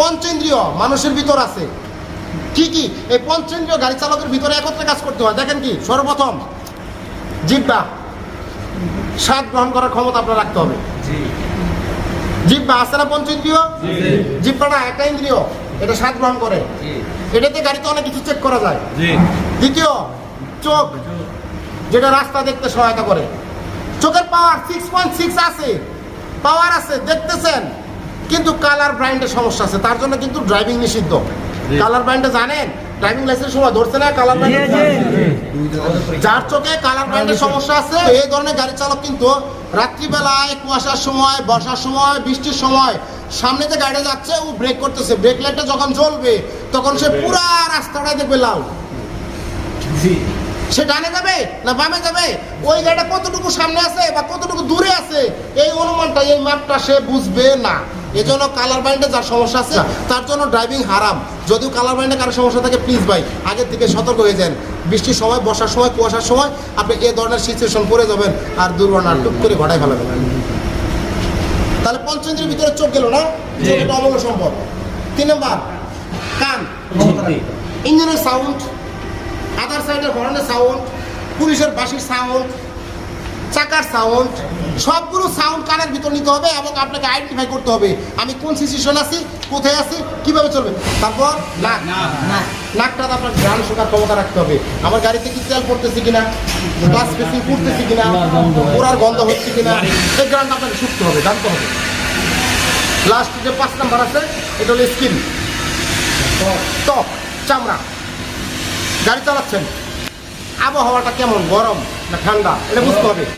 পঞ্চেন্দ্রিয় মানুষের ভিতর আছে। কি কি এই পঞ্চেন্দ্রিয় গাড়ি চালকের ভিতরে একত্রে কাজ করতে হয়। দেখেন কি সর্বপ্রথম জিব্বা স্বাদ গ্রহণ করার ক্ষমতা আপনার রাখতে হবে। জিব্বা আছে না পঞ্চেন্দ্রিয়? জিব্বাটা একটা ইন্দ্রিয় এটা স্বাদ গ্রহণ করে। এটাতে গাড়িতে অনেক কিছু চেক করা যায়। দ্বিতীয় চোখ যেটা রাস্তা দেখতে সহায়তা করে। চোখের পাওয়ার সিক্স পয়েন্ট সিক্স আছে। পাওয়ার আছে দেখতেছেন। কিন্তু কালার ব্রাইন্ডের সমস্যা আছে তার জন্য কিন্তু ড্রাইভিং নিষিদ্ধ। কালার ব্রাইন্ডে জানেন ড্রাইভিং লাইসেন্স সময় ধরছে না কালার ব্রাইন্ড যার চোখে কালার ব্রাইন্ডের সমস্যা আছে এই ধরনের গাড়ি চালক কিন্তু রাত্রিবেলায় কুয়াশার সময় বর্ষার সময় বৃষ্টির সময় সামনে যে গাড়িটা যাচ্ছে ও ব্রেক করতেছে। ব্রেক লাইটটা যখন জ্বলবে তখন সে পুরা রাস্তাটাই দেখবে লাল। সে ডানে যাবে না বামে যাবে? ওই গাড়িটা কতটুকু সামনে আছে বা কতটুকু দূরে আছে? এই অনুমানটা এই মাপটা সে বুঝবে না। এজন্য কালার বাইন্ডে যার সমস্যা আছে তার জন্য ড্রাইভিং হারাম। যদিও কালার বাইন্ডে কারও সমস্যা থাকে প্লিজ ভাই আগের থেকে সতর্ক হয়ে যান। বৃষ্টির সময় বর্ষার সময় কুয়াশার সময় আপনি এ ধরনের সিচুয়েশন পড়ে যাবেন আর দুর্ঘটনা টুক করে ঘটাই ফেলাবেন। তাহলে পঞ্চেন্দ্রের ভিতরে চোখ গেল না। চোখ একটা অমূল্য সম্পদ তিন নম্বর কান। ইঞ্জিনের সাউন্ড আদার সাইডের হর্নের সাউন্ড পুলিশের বাঁশির সাউন্ড চাকার সাউন্ড সবগুলো সাউন্ড কানের ভিতর নিতে হবে এবং আপনাকে আইডেন্টিফাই করতে হবে আমি কোন সিচুয়েশন আছি কোথায় আছি কীভাবে চলবে। তারপর নাক। নাকটাতে আপনার ঘ্রাণ শোকার ক্ষমতা রাখতে হবে। আমার গাড়িতে কি তেল পড়তেছে কিনা গ্লাস ফেসিং পড়তেছে কিনা পুরার গন্ধ হচ্ছে কিনা এই ঘ্রাণটা আপনাকে শুকতে হবে জানতে হবে। লাস্ট যে পাঁচ নাম্বার আছে এটা হলো স্কিন ত্বক চামড়া। গাড়ি চালাচ্ছেন। আবহাওয়াটা কেমন গরম না ঠান্ডা এটা বুঝতে হবে।